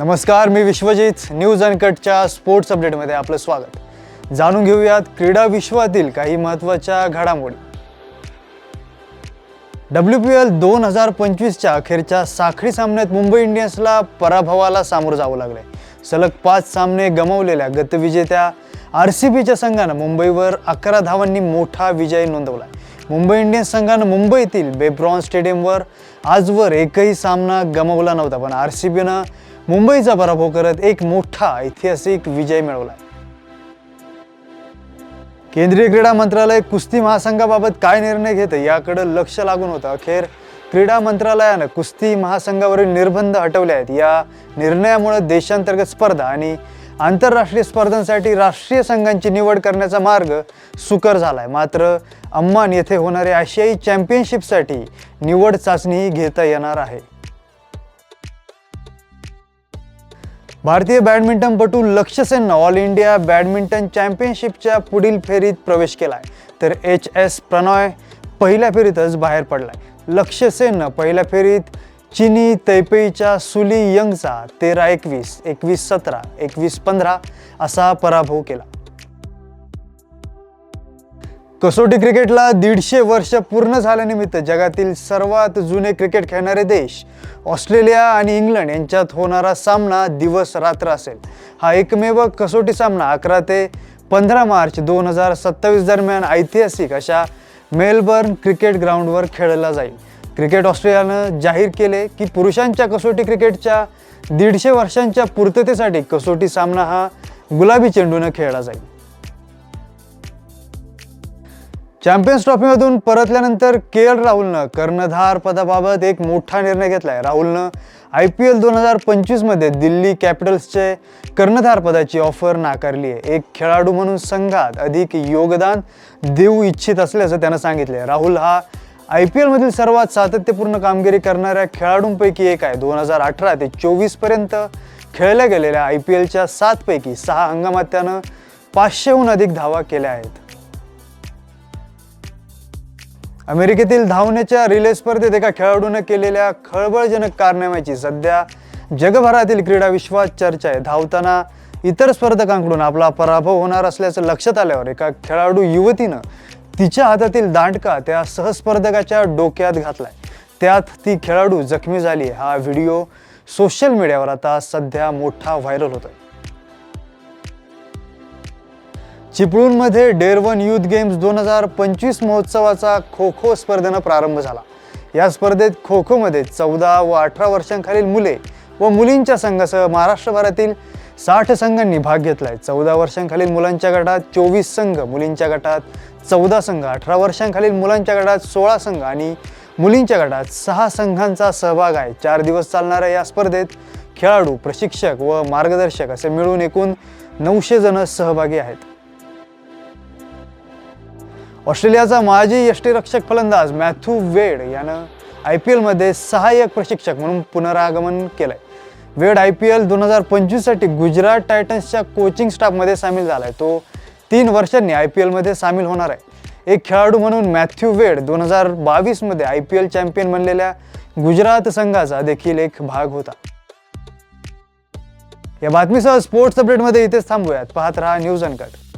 नमस्कार मी विश्वजित. न्यूज अनकटच्या स्पोर्ट्स अपडेटमध्ये आपलं स्वागत. जाणून घेऊयात क्रीडा विश्वातील काही महत्त्वाच्या घडामोडी. डब्ल्यू पी एल दोन हजार पंचवीसच्या अखेरच्या साखळी सामन्यात मुंबई इंडियन्सला पराभवाला सामोरं जावं लागले सलग पाच सामने गमावलेल्या गतविजेत्या आर सी बीच्या संघानं मुंबईवर अकरा धावांनी मोठा विजय नोंदवला. मुंबई इंडियन्स संघानं मुंबईतील बेब्रॉन स्टेडियमवर आजवर एकही सामना गमावला नव्हता पण आर सी बीनं मुंबईचा पराभव करत एक मोठा ऐतिहासिक विजय मिळवला. केंद्रीय क्रीडा मंत्रालय कुस्ती महासंघाबाबत काय निर्णय घेतं याकडे लक्ष लागून होतं. अखेर क्रीडा मंत्रालयानं कुस्ती महासंघावरील निर्बंध हटवले आहेत. या निर्णयामुळे देशांतर्गत स्पर्धा आणि आंतरराष्ट्रीय स्पर्धांसाठी राष्ट्रीय संघांची निवड करण्याचा मार्ग सुकर झाला आहे मात्र अम्मान येथे होणाऱ्या आशियाई चॅम्पियनशिपसाठी निवड चाचणीही घेता येणार आहे. भारतीय बॅडमिंटनपटू लक्ष्य सेननं ऑल इंडिया बॅडमिंटन चॅम्पियनशिपच्या पुढील फेरीत प्रवेश केलाय. तर एच एस प्रणॉय पहिल्या फेरीतच बाहेर पडलाय. लक्ष्य सेननं पहिल्या फेरीत चिनी तैपेईच्या सुली यंगचा तेरा एकवीस एकवीस सतरा एकवीस पंधरा असा पराभव केला. कसोटी क्रिकेटला दीडशे वर्ष पूर्ण झाल्यानिमित्त जगातील सर्वात जुने क्रिकेट खेळणारे देश ऑस्ट्रेलिया आणि इंग्लंड यांच्यात होणारा सामना दिवस रात्र असेल. हा एकमेव कसोटी सामना अकरा ते पंधरा मार्च दोन हजार सत्तावीस दरम्यान ऐतिहासिक अशा मेलबर्न क्रिकेट ग्राउंडवर खेळला जाईल. क्रिकेट ऑस्ट्रेलियानं जाहीर केले की पुरुषांच्या कसोटी क्रिकेटच्या दीडशे वर्षांच्या पूर्ततेसाठी कसोटी सामना हा गुलाबी चेंडूनं खेळला जाईल. चॅम्पियन्स ट्रॉफीमधून परतल्यानंतर के एल राहुलनं कर्णधार पदाबाबत एक मोठा निर्णय घेतला आहे राहुलनं आय पी एल दोन हजार पंचवीसमध्ये दिल्ली कॅपिटल्सचे कर्णधार पदाची ऑफर नाकारली आहे एक खेळाडू म्हणून संघात अधिक योगदान देऊ इच्छित असल्याचं त्यानं आहे राहुल हा आय पी एलमधील सर्वात सातत्यपूर्ण कामगिरी करणाऱ्या खेळाडूंपैकी एक आहे. दोन हजार अठरा ते चोवीसपर्यंत खेळल्या गेलेल्या आय पी एलच्या सातपैकी सहा हंगामात त्यानं पाचशेहून अधिक धावा केल्या आहेत. अमेरिकेतील धावण्याच्या रिले स्पर्धेत एका खेळाडूने केलेल्या खळबळजनक कारनाम्याची सध्या जगभरातील क्रीडा विश्वात चर्चा आहे. धावताना इतर स्पर्धकांकडून आपला पराभव होणार असल्याचं लक्षात आल्यावर एका खेळाडू युवतीनं तिच्या हातातील दांडका त्या सहस्पर्धकाच्या डोक्यात घातलाय. त्यात ती खेळाडू जखमी झाली हा व्हिडिओ सोशल मीडियावर आता सध्या मोठा व्हायरल होतोय. चिपळूणमध्ये डेरवन युथ गेम्स दोन हजार पंचवीस महोत्सवाचा खो खो स्पर्धेनं प्रारंभ झाला. या स्पर्धेत खो खोमध्ये चौदा व अठरा वर्षांखालील मुले व मुलींच्या संघासह महाराष्ट्रभरातील साठ संघांनी भाग घेतला आहे चौदा वर्षांखालील मुलांच्या गटात चोवीस संघ मुलींच्या गटात चौदा संघ अठरा वर्षांखालील मुलांच्या गटात सोळा संघ आणि मुलींच्या गटात सहा संघांचा सहभाग आहे. चार दिवस चालणाऱ्या या स्पर्धेत खेळाडू प्रशिक्षक व मार्गदर्शक असे मिळून एकूण नऊशे जण सहभागी आहेत. ऑस्ट्रेलियाचा माजी यष्टीरक्षक फलंदाज मॅथ्यू वेड यानं आय पी एलमध्ये सहाय्यक प्रशिक्षक म्हणून पुनरागमन केलं आहे वेड आय पी एल दोन हजार पंचवीससाठी गुजरात टायटन्सच्या कोचिंग स्टाफमध्ये सामील झाला आहे तो तीन वर्षांनी आय पी एलमध्ये सामील होणार आहे. एक खेळाडू म्हणून मॅथ्यू वेड दोन हजार बावीसमध्ये आय पी एल चॅम्पियन बनलेल्या गुजरात संघाचा देखील एक भाग होता. या बातमीसह स्पोर्ट्स अपडेटमध्ये इथेच थांबूयात. पाहत रहा न्यूज अनकट.